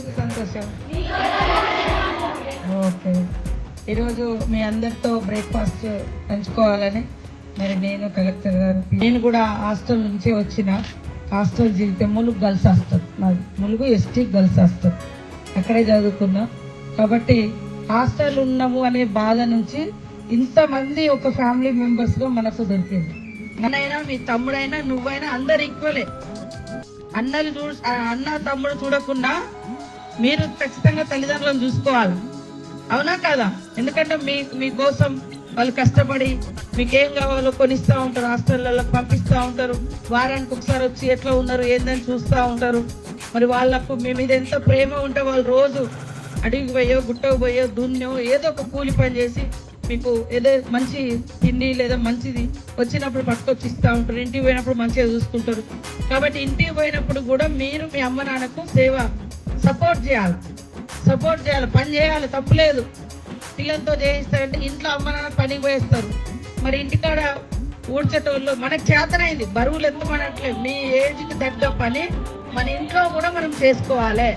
సంతోషం. ఓకే. ఈరోజు మీ అందరితో బ్రేక్ఫాస్ట్ పంచుకోవాలని మరి నేను కలెక్టర్ గారు. నేను కూడా హాస్టల్ నుంచి వచ్చిన హాస్టల్ జీవితం ములుగు గర్ల్స్ హాస్టల్. నాది ములుగు ఎస్టీ గర్ల్స్ హాస్టల్. అక్కడే చదువుకున్నా. కాబట్టి హాస్టల్ ఉన్నాము అనే బాధ నుంచి ఇంతమంది ఒక ఫ్యామిలీ మెంబర్స్గా మనకు దొరికింది. నన్నైనా మీ తమ్ముడైనా నువ్వైనా అందరు ఈక్వలే అన్నలు చూ అన్న తమ్ముడు చూడకుండా మీరు ఖచ్చితంగా తల్లిదండ్రులను చూసుకోవాలి. అవునా కదా? ఎందుకంటే మీ మీకోసం వాళ్ళు కష్టపడి మీకేం కావాలో కొనిస్తూ ఉంటారు హాస్టళ్ళలో పంపిస్తూ ఉంటారు. వారానికి ఒకసారి వచ్చి ఎట్లా ఉన్నారు ఏందని చూస్తూ ఉంటారు. మరి వాళ్ళకు మీ మీద ఎంత ప్రేమ ఉంటే వాళ్ళు రోజు అడిగి పోయో గుట్టకు పోయో దున్నో ఏదో ఒక కూలి పని చేసి మీకు ఏదో మంచి తిండి లేదా మంచిది వచ్చినప్పుడు పట్టుకొచ్చి ఇస్తూ ఉంటారు. ఇంటికి పోయినప్పుడు మంచిగా చూసుకుంటారు. కాబట్టి ఇంటికి పోయినప్పుడు కూడా మీరు మీ అమ్మ నాన్నకు సేవ చేయాలి. సపోర్ట్ చేయాలి. పని చేయాలి. తప్పులేదు పిల్లలతో చేయిస్తారంటే ఇంట్లో అమ్మ నాన్న పనికి పోయిస్తారు. మరి ఇంటికాడ ఊడ్చేటోళ్ళు మనకు చేతనైంది. బరువులు ఎత్తమనట్లేదు మీ ఏజ్కి తగ్గ పని మన ఇంట్లో కూడా మనం చేసుకోవాలి.